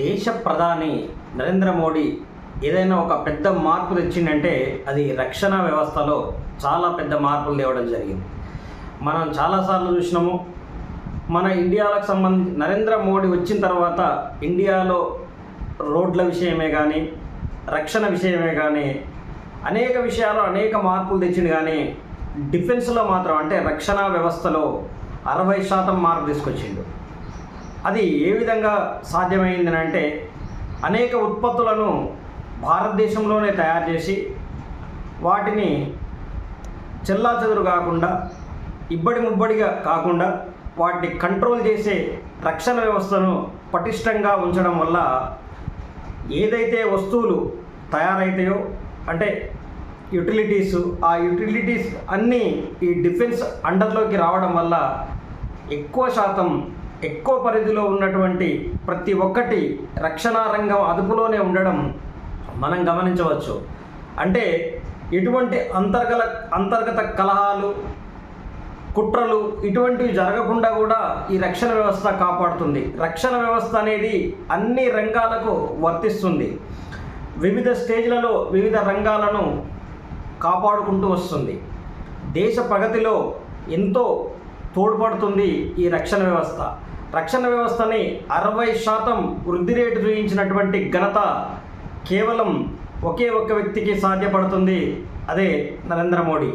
దేశ ప్రధాని నరేంద్ర మోడీ ఏదైనా ఒక పెద్ద మార్పు తెచ్చిందంటే అది రక్షణ వ్యవస్థలో చాలా పెద్ద మార్పులు తేవడం జరిగింది. మనం చాలాసార్లు చూసినాము మన ఇండియాలకు సంబంధించి నరేంద్ర మోడీ వచ్చిన తర్వాత ఇండియాలో రోడ్ల విషయమే కానీ రక్షణ విషయమే కానీ అనేక విషయాలు అనేక మార్పులు తెచ్చింది కానీ డిఫెన్స్లో మాత్రం అంటే రక్షణ వ్యవస్థలో అరవై శాతం మార్పు తీసుకొచ్చిండు. అది ఏ విధంగా సాధ్యమైంది అంటే అనేక ఉత్పత్తులను భారతదేశంలోనే తయారు చేసి వాటిని చెల్లాచెదురు కాకుండా ఇబ్బడి ముబ్బడిగా కాకుండా వాటిని కంట్రోల్ చేసే రక్షణ వ్యవస్థను పటిష్టంగా ఉంచడం వల్ల ఏదైతే వస్తువులు తయారైతాయో అంటే యుటిలిటీస్ ఆ యుటిలిటీస్ అన్నీ ఈ డిఫెన్స్ అండర్లోకి రావడం వల్ల ఎక్కువ శాతం ఎక్కువ పరిధిలో ఉన్నటువంటి ప్రతి ఒక్కటి రక్షణ రంగం అదుపులోనే ఉండడం మనం గమనించవచ్చు. అంటే ఎటువంటి అంతర్గత అంతర్గత కలహాలు కుట్రలు ఇటువంటివి జరగకుండా కూడా ఈ రక్షణ వ్యవస్థ కాపాడుతుంది. రక్షణ వ్యవస్థ అనేది అన్ని రంగాలకు వర్తిస్తుంది. వివిధ స్టేజ్లలో వివిధ రంగాలను కాపాడుకుంటూ వస్తుంది. దేశ ప్రగతిలో ఎంతో తోడ్పడుతుంది ఈ రక్షణ వ్యవస్థ. రక్షణ వ్యవస్థని అరవై శాతం వృద్ధి రేటు చూపించినటువంటి ఘనత కేవలం ఒకే ఒక్క వ్యక్తికి సాధ్యపడుతుంది. అదే నరేంద్ర మోడీ.